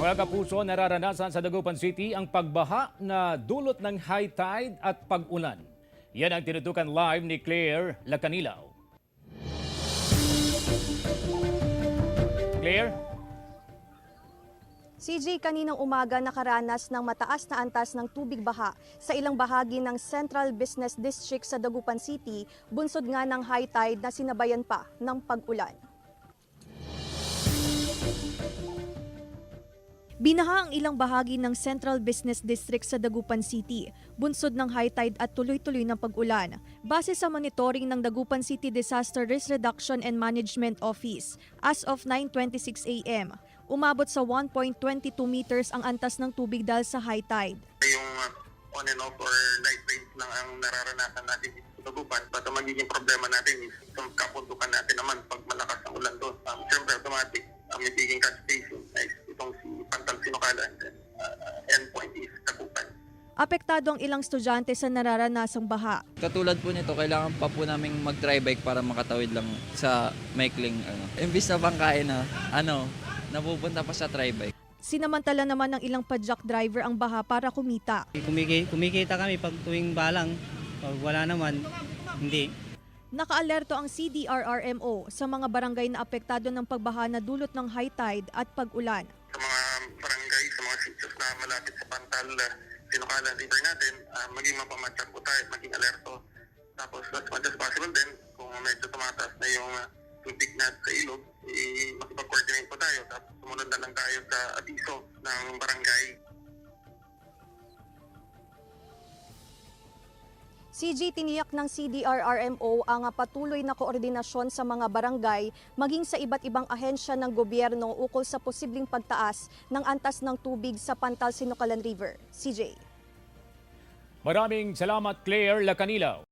Mga kapuso, nararanasan sa Dagupan City ang pagbaha na dulot ng high tide at pag-ulan. Yan ang tinutukan live ni Claire Lacanilaw. Claire? CJ, kaninang umaga nakaranas ng mataas na antas ng tubig baha sa ilang bahagi ng Central Business District sa Dagupan City, bunsod nga ng high tide na sinabayan pa ng pag-ulan. Binaha ang ilang bahagi ng Central Business District sa Dagupan City, bunsod ng high tide at tuloy-tuloy ng pag-ulan. Base sa monitoring ng Dagupan City Disaster Risk Reduction and Management Office, as of 9.26 a.m., umabot sa 1.22 meters ang antas ng tubig dahil sa high tide. yung uh, on and off or light rains lang ang nararanasan natin sa Tagupan. But ang magiging problema natin is kapuntukan natin naman pag Apektado ang ilang estudyante sa nararanasang baha. Katulad po nito, kailangan pa po namin mag-dry bike para makatawid lang sa maikling ano. Imbis na bangkain na, ano, napupunta pa sa dry bike. Sinamantala naman ng ilang padjak driver ang baha para kumita. Kumiki, kumikita kami pag tuwing balang. Pag wala naman, hindi. Nakaalerto ang CDRRMO sa mga barangay na apektado ng pagbaha na dulot ng high tide at pag-ulan. Sa mga barangay, sa mga sitios na malapit sa Pantal, Sinukala River natin, uh, maging mapamatsak po tayo, maging alerto. Tapos as much as possible din, kung medyo tumataas na yung uh, tubig na sa ilog, eh, makipag-coordinate po tayo. Tapos sumunod na lang tayo sa abiso ng barangay. CG tiniyak ng CDRRMO ang patuloy na koordinasyon sa mga barangay maging sa iba't ibang ahensya ng gobyerno ukol sa posibleng pagtaas ng antas ng tubig sa Pantal Sinukalan River. CJ. Maraming salamat Claire Lacanilaw.